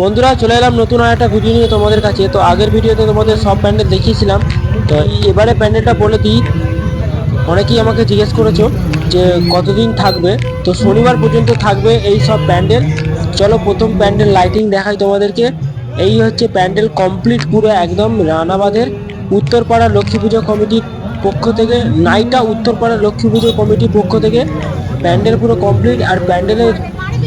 বন্ধুরা, চলে এলাম নতুন আর একটা ভিডিও নিয়ে তোমাদের কাছে। তো আগের ভিডিওতে তোমাদের সব প্যান্ডেল দেখিয়েছিলাম। তো এবারে প্যান্ডেলটা বলে দিই, অনেকেই আমাকে জিজ্ঞেস করেছ যে কতদিন থাকবে? তো শনিবার পর্যন্ত থাকবে এই সব প্যান্ডেল। চলো প্রথম প্যান্ডেল লাইটিং দেখাই তোমাদেরকে। এই হচ্ছে প্যান্ডেল কমপ্লিট পুরো একদম রানাবাঁধের। উত্তরপাড়া লক্ষ্মী পুজো কমিটির পক্ষ থেকে, নাইটা উত্তরপাড়া লক্ষ্মী পুজো কমিটির পক্ষ থেকে। প্যান্ডেল পুরো কমপ্লিট আর প্যান্ডেলের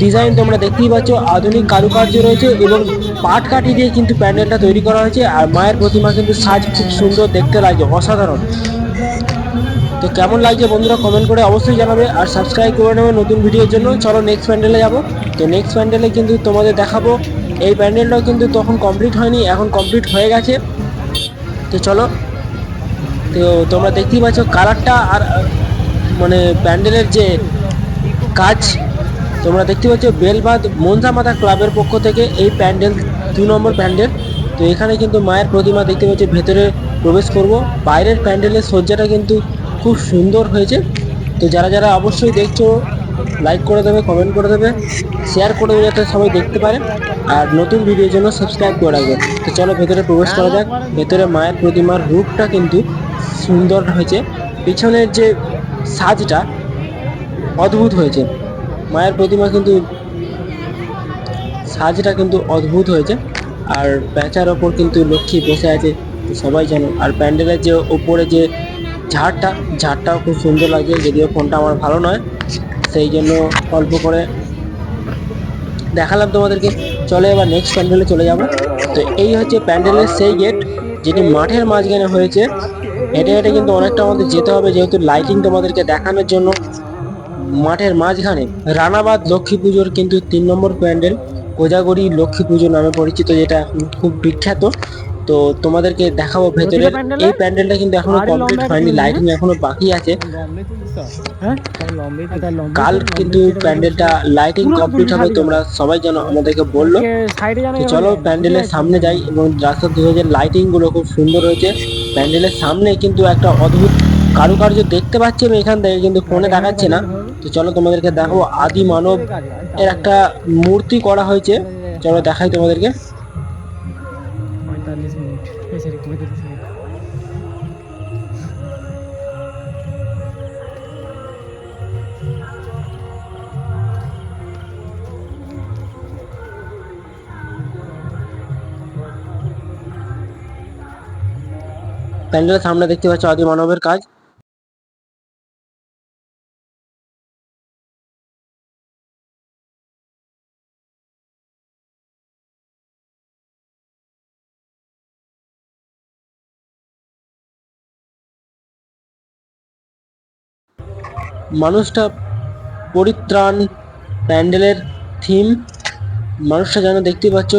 ডিজাইন তোমরা দেখতেই পাচ্ছ, আধুনিক কারুকার্য রয়েছে এবং পাট কাঠি দিয়ে কিন্তু প্যান্ডেলটা তৈরি করা হয়েছে। আর মায়ের প্রতিমা কিন্তু সাজ খুব সুন্দর দেখতে লাগছে, অসাধারণ। তো কেমন লাগছে বন্ধুরা কমেন্ট করে অবশ্যই জানাবে আর সাবস্ক্রাইব করে নেবে নতুন ভিডিওর জন্য। চলো নেক্সট প্যান্ডেলে যাব। তো নেক্সট প্যান্ডেলে কিন্তু তোমাদের দেখাবো, এই প্যান্ডেলটাও কিন্তু তখন কমপ্লিট হয়নি, এখন কমপ্লিট হয়ে গেছে। তো চলো, তো তোমরা দেখতেই পাচ্ছ কালারটা আর মানে প্যান্ডেলের যে কাজ তোমরা দেখতে পাচ্ছ বেলবাদ মনসা মাতা ক্লাবের পক্ষ থেকে এই প্যান্ডেল, দু নম্বর প্যান্ডেল। তো এখানে কিন্তু মায়ের প্রতিমা দেখতে পাচ্ছি, ভেতরে প্রবেশ করব। বাইরের প্যান্ডেলের সজ্জাটা কিন্তু খুব সুন্দর হয়েছে। তো যারা যারা অবশ্যই দেখছ লাইক করে দেবে কমেন্ট করে দেবে শেয়ার করে দেবে যাতে সবাই দেখতে পারে। আর নতুন ভিডিওর জন্য সাবস্ক্রাইব করে রাখবে। তো চলো ভেতরে প্রবেশ করা যাক। ভেতরে মায়ের প্রতিমার রূপটা কিন্তু সুন্দর হয়েছে। পিছনের যে সাজটা অদ্ভুত হয়েছে। মায়ের প্রতিমা কিন্তু সাজটা কিন্তু অদ্ভুত হয়েছে। আর প্যাঁচার ওপর কিন্তু লক্ষ্মী বসে আছে সবাই জানো। আর প্যান্ডেলের যে ওপরে যে ঝাড়টা, ঝাড়টাও খুব সুন্দর লাগছে, যদিও ফোনটা আমার ভালো নয়। সেই জন্য অল্প করে দেখালাম তোমাদেরকে। চলে এবার নেক্সট প্যান্ডেলে চলে যাব। তো এই হচ্ছে প্যান্ডেলের সেই গেট যেটি মাঠের মাঝখানে হয়েছে। হেঁটে হেঁটে কিন্তু অনেকটা আমাদের যেতে হবে, যেহেতু লাইটিং তোমাদেরকে দেখানোর জন্য। মাঠের মাঝখানে রানাবাদ লক্ষ্মী পুজোর কিন্তু তিন নম্বর প্যান্ডেল কোজাগরি লক্ষ্মী পুজো নামে পরিচিত যেটা খুব বিখ্যাত। তো তোমাদেরকে দেখাবো ভেতরে। এই প্যান্ডেলটা কিন্তু এখনও কমপ্লিট হয়নি লাইটিং এখনও বাকি আছে। কাল কিন্তু প্যান্ডেলটা লাইটিং কমপ্লিট হবে তোমরা সবাই যেন আমাদেরকে বলল। চলো প্যান্ডেলের সামনে যাই এবং রাস্তার দুই লাইটিংগুলো খুব সুন্দর হয়েছে প্যান্ডেলের সামনে কিন্তু একটা অদ্ভুত কারুকার্য দেখতে পাচ্ছি আমি এখান থেকে কিন্তু ফোনে দেখাচ্ছে না। তো চলো তোমাদেরকে দেখো আদি মানব এর একটা মূর্তি করা হয়েছে। চলো দেখাই তোমাদেরকে। প্যান্ডেলের সামনে দেখতে পাচ্ছ আদি মানবের কাজ। মানুষটা পরিত্রাণ প্যান্ডেলের থিম। মানুষটা যেন দেখতে পাচ্ছ,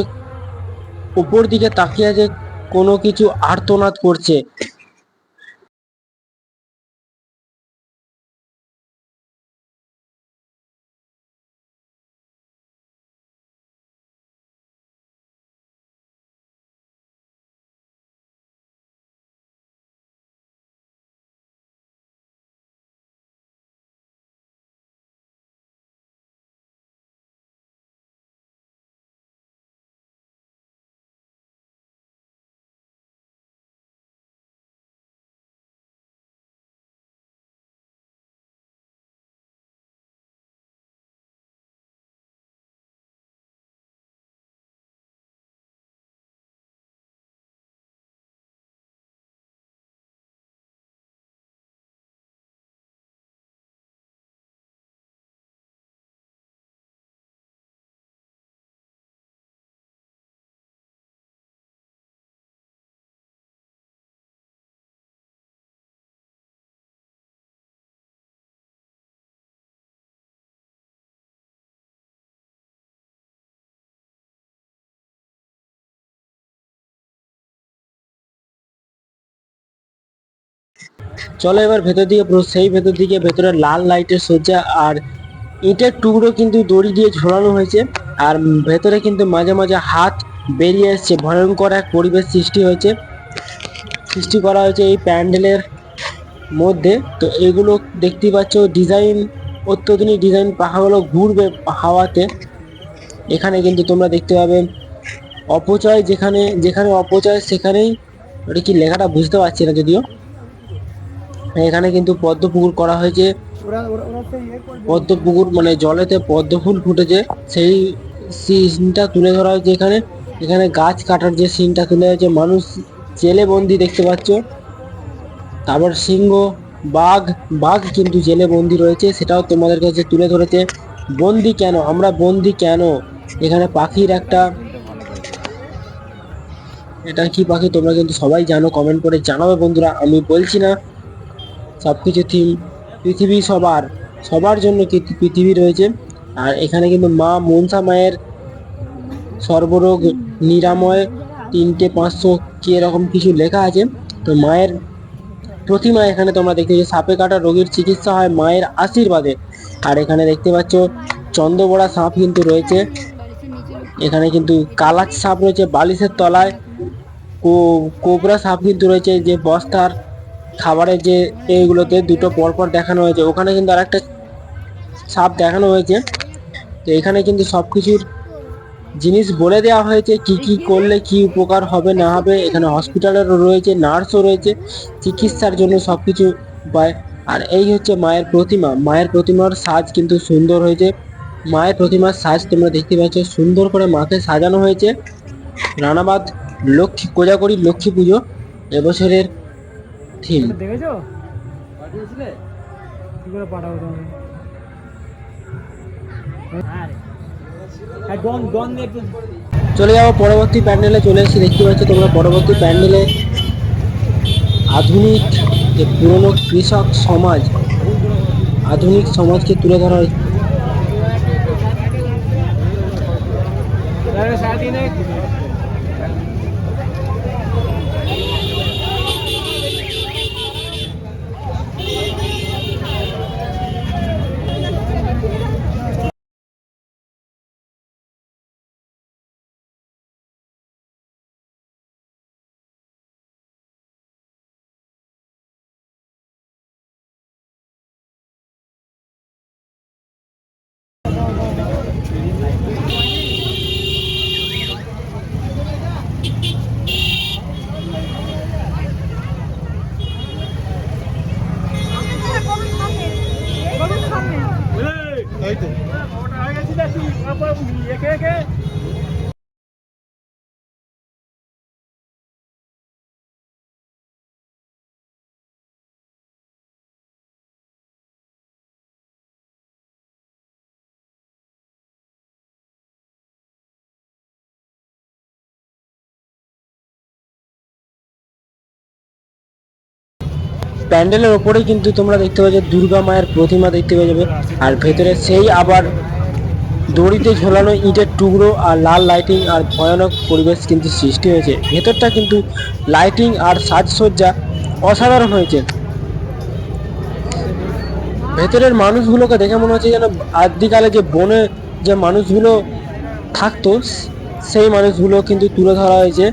উপর দিকে তাকিয়ে আছে, কোনো কিছু আর্তনাদ করছে। চলো এবার ভেতর দিকে সেই ভেতর দিকে ভেতরে লাল লাইটের সজ্জা, আর ইটের টুকরো কিন্তু দড়ি দিয়ে ঝোলানো হয়েছে, আর ভেতরে কিন্তু মাঝে মাঝে হাত বেরিয়ে এসছে, ভয়ঙ্কর এক পরিবেশ সৃষ্টি হয়েছে, সৃষ্টি করা হয়েছে এই প্যান্ডেলের মধ্যে। তো এগুলো দেখতেই পাচ্ছ ডিজাইন অত্যাধুনিক ডিজাইন পাখাগুলো ঘুরবে হাওয়াতে। এখানে কিন্তু তোমরা দেখতে পাবে অপচয় যেখানে যেখানে অপচয় সেখানেই ওটা কি লেখাটা বুঝতে পারছি না যদিও। এখানে কিন্তু পদ্ম পুকুর করা হয়েছে। ইয়ে পদ্ম পুকুর মানে জলেতে পদ্ম ফুল ফুটেছে। সেই সিনটা তুলে ধরা হয়েছে এখানে। এখানে গাছ কাটার যে সিনটা তুলে হয়েছে মানুষ জেলে বন্দি দেখতে পাচ্ছ। তারপর সিংহ বাঘ বাঘ কিন্তু জেলে বন্দি রয়েছে সেটাও তোমাদের কাছে তুলে ধরেছে। বন্দি কেন? আমরা বন্দি কেন? এখানে পাখির একটা এটা কি পাখি? তোমরা কিন্তু সবাই জানো কমেন্ট করে জানাবে বন্ধুরা। আমি বলছি না সব কিছু থিম পৃথিবী সবার সবার জন্য কিন্তু পৃথিবী রয়েছে। আর এখানে কিন্তু মা মনসা মায়ের সর্বরোগ নিরাময় তিনটে পাঁচশো কি এরকম কিছু লেখা আছে। তো মায়ের প্রতিমা এখানে তোমরা দেখতে পাচ্ছ, সাপে কাটা রোগীর চিকিৎসা হয় মায়ের আশীর্বাদে। আর এখানে দেখতে পাচ্ছ, চন্দ্রবড়া সাপ কিন্তু রয়েছে। এখানে কিন্তু কালাচ সাপ রয়েছে, বালিশের তলায় কোবরা সাপ কিন্তু রয়েছে, যে বস্তার খাবারের যে এইগুলোতে দুটো পরপর দেখানো হয়েছে, ওখানে কিন্তু আরেকটা সাপ দেখানো হয়েছে। তো এখানে কিন্তু সব কিছুর জিনিস বলে দেওয়া হয়েছে, কি কি করলে কি উপকার হবে, না হবে। এখানে হসপিটালেরও রয়েছে, নার্সও রয়েছে, চিকিৎসার জন্য সব কিছু উপায় আর এই হচ্ছে মায়ের প্রতিমা। মায়ের প্রতিমার সাজ কিন্তু সুন্দর হয়েছে। মায়ের প্রতিমার সাজ তোমরা দেখতে পাচ্ছ, সুন্দর করে মাকে সাজানো হয়েছে। রানাবাদ লক্ষ্মী, কোজাগরি লক্ষ্মী পুজো। এবছরের থিম। দেখেছ? পাঠিয়েছিলে? কি করে পাঠাবো তুমি হ্যাঁ চলে যাব পরবর্তী প্যান্ডেলে চলে এসেছি দেখতে পাচ্ছ তোমরা পরবর্তী প্যান্ডেলে। আধুনিক যে পুরনো কৃষক সমাজ আধুনিক সমাজকে তুলে ধরা হয়েছে రైట్ প্যান্ডেলের ওপরেই কিন্তু তোমরা দেখতে পাচ্ছ দুর্গা মায়ের প্রতিমা দেখতে পেয়ে যাবে। আর ভেতরে সেই আবার দড়িতে ঝোলানো ইটের টুকরো আর লাল লাইটিং আর ভয়ানক পরিবেশ কিন্তু সৃষ্টি হয়েছে। ভেতরটা কিন্তু লাইটিং আর সাজসজ্জা অসাধারণ হয়েছে। ভেতরের মানুষগুলোকে দেখে মনে হচ্ছে যেন আদিকালে যে বনে যে মানুষগুলো থাকতো, সেই মানুষগুলো কিন্তু তুলে ধরা হয়েছে।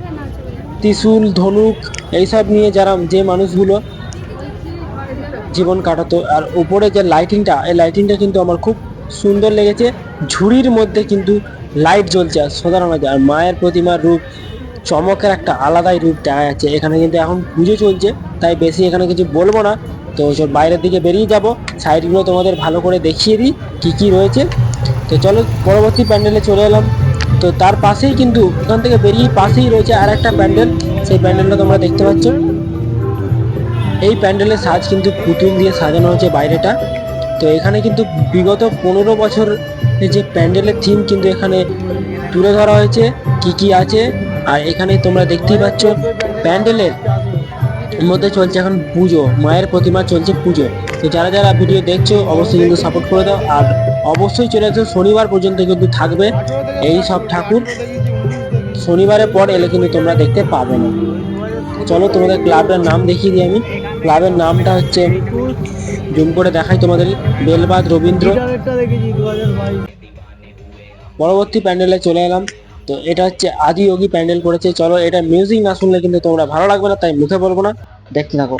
ত্রিশূল, ধনুক, এইসব নিয়ে যারা যে মানুষগুলো জীবন কাটাতো। আর উপরে যে লাইটিংটা এই লাইটিংটা কিন্তু আমার খুব সুন্দর লেগেছে। ঝুড়ির মধ্যে কিন্তু লাইট জ্বলছে আর সাধারণ আর মায়ের প্রতিমার রূপ, চমকের একটা আলাদাই রূপ দেখা যাচ্ছে। এখানে কিন্তু এখন পুজো চলছে, তাই বেশি এখানে কিছু বলব না। তো চল, বাইরের দিকে বেরিয়ে যাব। সাইডগুলো তোমাদের ভালো করে দেখিয়ে দিই, কী কী রয়েছে। তো চলো, পরবর্তী প্যান্ডেলে চলে এলাম। তো তার পাশেই কিন্তু ওখান থেকে বেরিয়ে পাশেই রয়েছে আর একটা প্যান্ডেল। সেই প্যান্ডেলটা তোমরা দেখতে পাচ্ছ। এই প্যান্ডেলের সাজ কিন্তু পুতুল দিয়ে সাজানো হয়েছে বাইরেটা। তো এখানে কিন্তু বিগত পনেরো বছর যে প্যান্ডেলের থিম কিন্তু এখানে তুলে ধরা হয়েছে, কি কি আছে। আর এখানে তোমরা দেখতেই পাচ্ছ, প্যান্ডেলের মধ্যে চলছে এখন পুজো, মায়ের প্রতিমা চলছে পুজো। তো যারা যারা ভিডিও দেখছ, অবশ্যই কিন্তু সাপোর্ট করে দাও। আর অবশ্যই চলে আসো, শনিবার পর্যন্ত কিন্তু থাকবে এই সব ঠাকুর। শনিবারের পর এলে কিন্তু তোমরা দেখতে পাবে না। চলো তোমাদের ক্লাবের নাম দেখিয়ে দিই আমি। ক্লাবের নামটা হচ্ছে জুম করে দেখাই তোমাদের, বেলবাদ রবীন্দ্র। পরবর্তী প্যান্ডেলে চলে এলাম। তো এটা হচ্ছে আদি যোগী প্যান্ডেল করেছে। চলো, এটা মিউজিক না শুনলে কিন্তু তোমরা ভালো লাগবে না, তাই মুখে বলব না। দেখতে থাকো।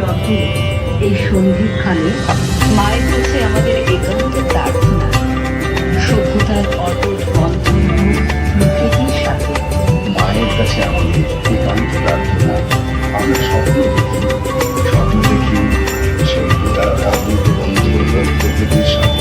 লগ্নে এই সন্ধিক্ষণে মায়ের কাছে আমাদের একান্ত প্রার্থনা, সভ্যতার অটল বন্ধন প্রকৃতির সাথে মায়ের কাছে আমাদের একান্ত প্রার্থনা, আমরা স্বপ্ন দেখি স্বপ্ন দেখি সভ্যতার অটল বন্ধন প্রকৃতির সাথে।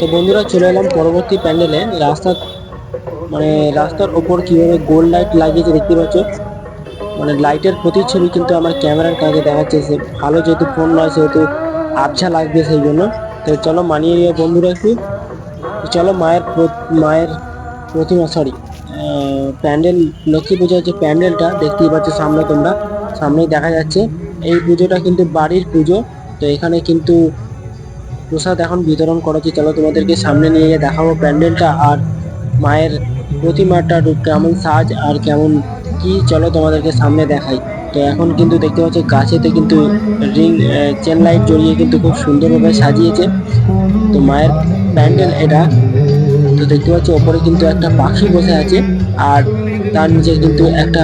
তো বন্ধুরা, চলে এলাম পরবর্তী প্যান্ডেলে। রাস্তার মানে রাস্তার ওপর কীভাবে গোল লাইট লাগিয়েছে দেখতে পাচ্ছ? মানে লাইটের প্রতিচ্ছবি কিন্তু আমার ক্যামেরার কাছে দেখাচ্ছে, সে ভালো যেহেতু ফোন নয়, সেহেতু আবছা লাগবে সেই জন্য। তো চলো মানিয়ে নিয়ে বন্ধুরা একটু। চলো মায়ের মায়ের প্রতিমা সরি প্যান্ডেল, লক্ষ্মী পূজার যে প্যান্ডেলটা, দেখতেই পাচ্ছ সামনে তোমরা। সামনেই দেখা যাচ্ছে। এই পুজোটা কিন্তু বাড়ির পুজো, তো এখানে কিন্তু প্রসাদ এখন বিতরণ করা হচ্ছে চলো তোমাদেরকে সামনে নিয়ে গিয়ে দেখাবো প্যান্ডেলটা আর মায়ের প্রতিমাটা কেমন সাজ আর কেমন কি চলো তোমাদেরকে সামনে দেখাই। তো এখন কিন্তু দেখতে পাচ্ছ গাছেতে কিন্তু রিং চেন লাইট জড়িয়ে কিন্তু খুব সুন্দরভাবে সাজিয়েছে। তো মায়ের প্যান্ডেল এটা। তো দেখতে পাচ্ছ ওপরে কিন্তু একটা পাখি বসে আছে আর তার নিচে কিন্তু একটা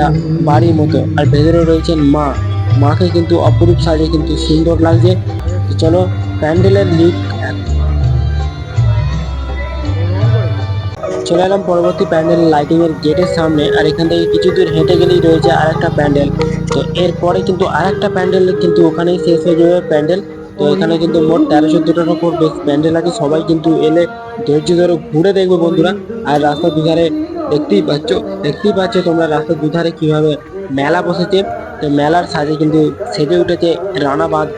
বাড়ির মতো আর ভেতরে রয়েছেন মা। মাকে কিন্তু অপরূপ সাজে কিন্তু সুন্দর লাগছে। চলো প্যান্ডেলের লিড চলে এলাম পরবর্তী প্যান্ডেল লাইটিং এর গেটের সামনে, আর এখান থেকে কিছু দূর হেঁটে গেলেই রয়েছে আর একটা প্যান্ডেল। তো এরপরে কিন্তু আর একটা প্যান্ডেল কিন্তু ওখানেই শেষ হয়ে যাবে প্যান্ডেল। তো এখানে কিন্তু মোট তেরো চোদ্দটার উপর বেশ প্যান্ডেল আছে, সবাই কিন্তু এলে ধৈর্য ধরে ঘুরে দেখবে বন্ধুরা। আর রাস্তার দুধারে দেখতেই পাচ্ছ দেখতেই পাচ্ছ তোমরা রাস্তার দুধারে কীভাবে মেলা বসেছে। তো মেলার সাজে কিন্তু সেজে উঠেছে রানাবাদ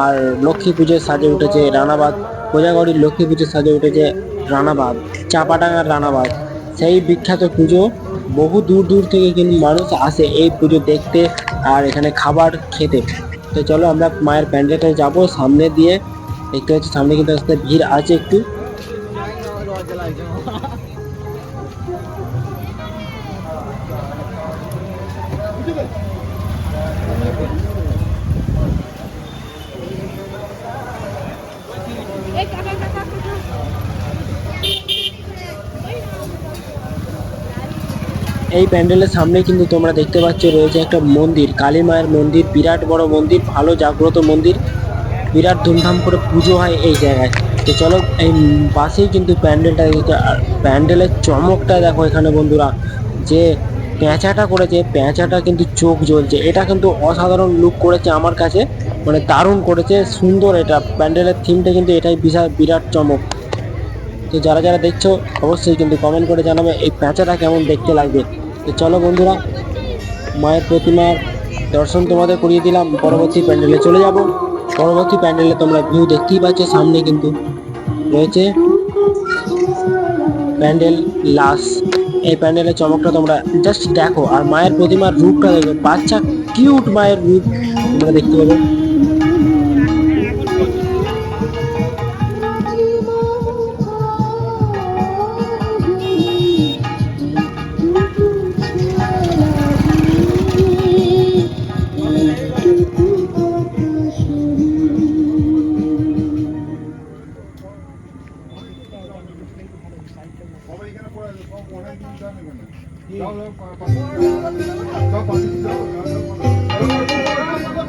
আর লক্ষ্মী পুজোর সাজে উঠেছে রানাবাদ কোজাগরীর লক্ষ্মী পুজোর সাজে উঠেছে রানাবাদ চাপাডাঙ্গার রানাবাদ সেই বিখ্যাত পুজো বহু দূর দূর থেকে কিন্তু মানুষ আসে এই পুজো দেখতে আর এখানে খাবার খেতে। তো চলো আমরা মায়ের প্যান্ডেলটা যাব, সামনে দিয়ে দেখতে পাচ্ছি সামনে কিন্তু আসতে ভিড় আছে একটু। এই প্যান্ডেলের সামনে কিন্তু তোমরা দেখতে পাচ্ছ রয়েছে একটা মন্দির, কালী মায়ের মন্দির, বিরাট বড় মন্দির, ভালো জাগ্রত মন্দির। বিরাট ধুমধাম করে পুজো হয় এই জায়গায়। তো চলো, এই পাশেই কিন্তু প্যান্ডেলটা, প্যান্ডেলের চমকটা দেখো এখানে বন্ধুরা। যে পেঁচাটা করেছে পেঁচাটা কিন্তু চোখ জ্বলছে। এটা কিন্তু অসাধারণ লুক করেছে আমার কাছে মানে দারুণ করেছে, সুন্দর এটা। প্যান্ডেলের থিমটা কিন্তু এটাই বিশাল বিরাট চমক। তো যারা যারা দেখছ, অবশ্যই কিন্তু কমেন্ট করে জানাবে এই প্যাঁচাটা কেমন দেখতে লাগবে। তো চলো বন্ধুরা, মায়ের প্রতিমার দর্শন তোমাদের করিয়ে দিলাম। পরবর্তী প্যান্ডেলে চলে যাব। পরবর্তী প্যান্ডেলে তোমরা ভিউ দেখতেই পাচ্ছ, সামনে কিন্তু রয়েছে প্যান্ডেল লাস এই প্যান্ডেলের চমকটা তোমরা জাস্ট দেখো। আর মায়ের প্রতিমার রূপটা দেখবে। বাচ্চা কিউট মায়ের রূপ তোমরা দেখতে পাবে।